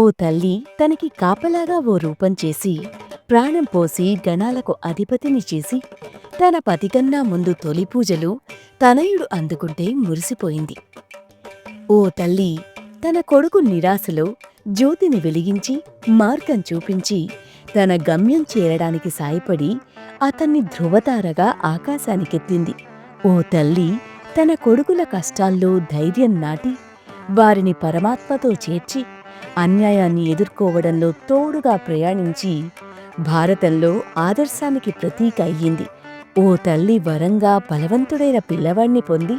ఓ తల్లి తనకి కాపలాగా ఓ రూపం చేసి ప్రాణం పోసి గణాలకు అధిపతిని చేసి తన పతికన్నా ముందు తొలి పూజలు తనయుడు అందుకుంటే మురిసిపోయింది. ఓ తల్లి తన కొడుకు నిరాశలో జ్యోతిని వెలిగించి మార్గం చూపించి తన గమ్యం చేరడానికి సాయపడి అతన్ని ధ్రువతారగా ఆకాశానికెత్తింది. ఓ తల్లి తన కొడుకుల కష్టాల్లో ధైర్యం నాటి వారిని పరమాత్మతో చేర్చి అన్యాయాన్ని ఎదుర్కోవడంలో తోడుగా ప్రయాణించి భారతంలో ఆదర్శానికి ప్రతీక అయ్యింది. ఓ తల్లి వరంగా బలవంతుడైన పిల్లవాణ్ణి పొంది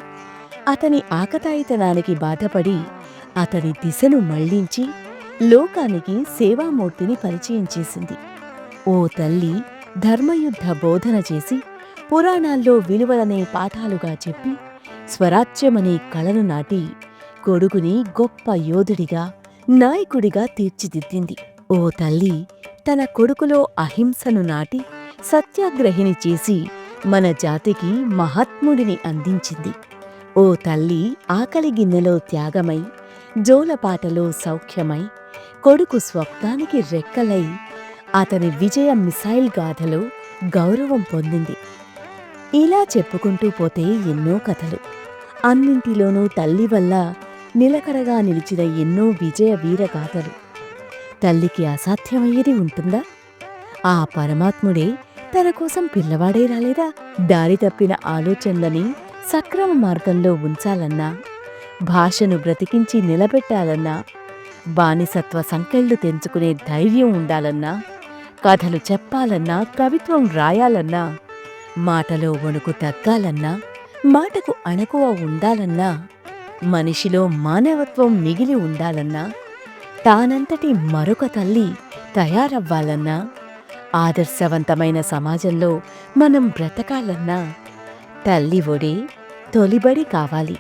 అతని ఆకతాయితనానికి బాధపడి అతని దిశను మళ్ళించి లోకానికి సేవామూర్తిని పరిచయం చేసింది. ఓ తల్లి ధర్మయుద్ధ బోధన చేసి పురాణాల్లో విలువలనే పాఠాలుగా చెప్పి స్వరాజ్యమనే కళను నాటి కొడుకుని గొప్ప యోధుడిగా నాయకుడిగా తీర్చిదిద్దింది. ఓ తల్లి తన కొడుకులో అహింసను నాటి సత్యాగ్రహిణి చేసి మన జాతికి మహాత్ముడిని అందించింది. ఓ తల్లి ఆకలి గిన్నెలో త్యాగమై జోలపాటలో సౌఖ్యమై కొడుకు స్వప్నానికి రెక్కలై అతని విజయ మిసైల్ గాథలో గౌరవం పొందింది. ఇలా చెప్పుకుంటూ పోతే ఎన్నో కథలు. అన్నింటిలోనూ తల్లి వల్ల నిలకడగా నిలిచిన ఎన్నో విజయ వీరగాథలు తల్లికి అసాధ్యమయ్యేది ఉంటుందా? ఆ పరమాత్ముడే తన కోసం పిల్లవాడే రాలేదా? దారి తప్పిన ఆలోచనలని సక్రమ మార్గంలో ఉంచాలన్నా భాషను బ్రతికించి నిలబెట్టాలన్నా బానిసత్వ సంకెళ్ళు తెంచుకునే ధైర్యం ఉండాలన్నా కథలు చెప్పాలన్నా కవిత్వం రాయాలన్నా మాటలో వణుకు తగ్గాలన్నా మాటకు అణకువ ఉండాలన్నా మనిషిలో మానవత్వం మిగిలి ఉండాలన్నా తానంతటి మరొక తల్లి తయారవ్వాలన్నా ఆదర్శవంతమైన సమాజంలో మనం బ్రతకాలన్నా తల్లి ఒడే తొలిబడి కావాలి.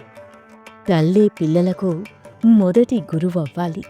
తల్లి పిల్లలకు మొదటి గురువవ్వాలి.